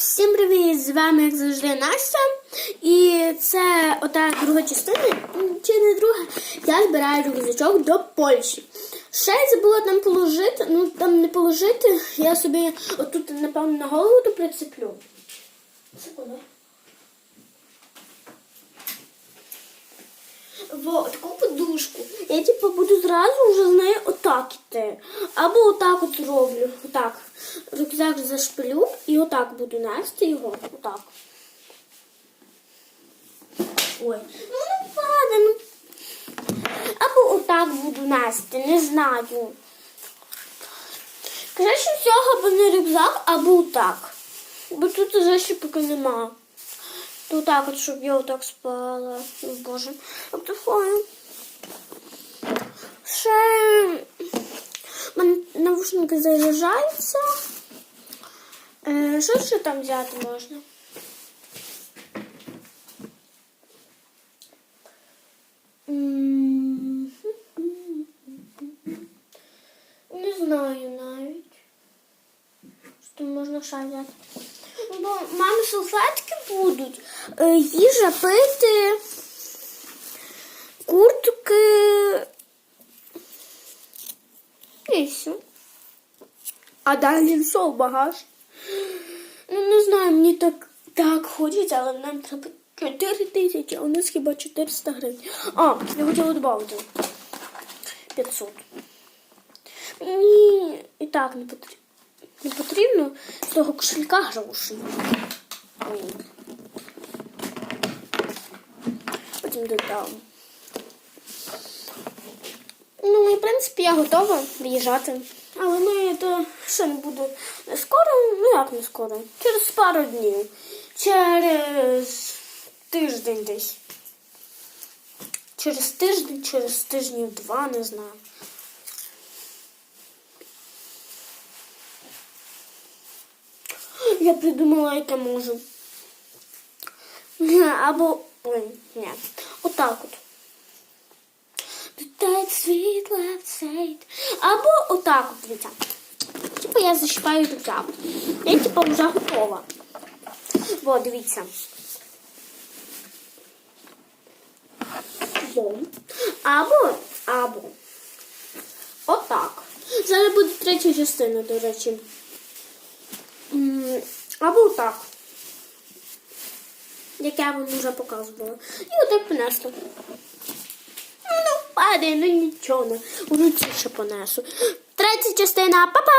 Всім привіт! З вами, як завжди, Настя. І це ота друга частина, чи не друга. Я збираю рюкзачок до Польщі. Ще я забула там положити, ну там не положити. Я собі отут, напевно, на голову то прицеплю. Секунду. Во, таку подушку. Я типу буду зразу вже з нею отак іти. Або отак от зроблю. Отак. Рюкзак зашпилю і отак буду нести його. Отак. Ой. Ну ну. Або отак буду нести, не знаю. Краще всього або не рюкзак, або отак. Бо тут вже ще поки нема. То так от, щоб я отак спала. Боже, файно. Ще навушники заряджаються. Е, що ще там взяти можна? Не знаю навіть. Що можна ще взяти? Бо мамі салфетки будуть, е, їжа пити, куртки. Все. А далі все в багаж. Ну, не знаю, мені так, так хочеться, але нам треба 4 тисячі, а у нас хіба 400 гривень. А, я хотіла додати 500. Мені і так не потрібно. Не потрібно з того кошелька грошей. Потім додам. Ну і в принципі я готова виїжджати. Але я то ще не буду не скоро, ну як не скоро? Через пару днів. Через тиждень десь. Через тиждень, через тижнів два, не знаю. Я придумала, яке можу. Або. Ой, ні. Отак Додать світла в цейт. Або отак от, дивіться. Типу я зашипаю рюкзак. Я типу вже готова. Во, дивіться. Або, або. Отак. Зараз буде третя частина, до речі. Або так. Як я вам вже показувала. І отак понесло. Ну, ну, падає, ну нічого. Вночі ще понесу. Третя частина. Па-па!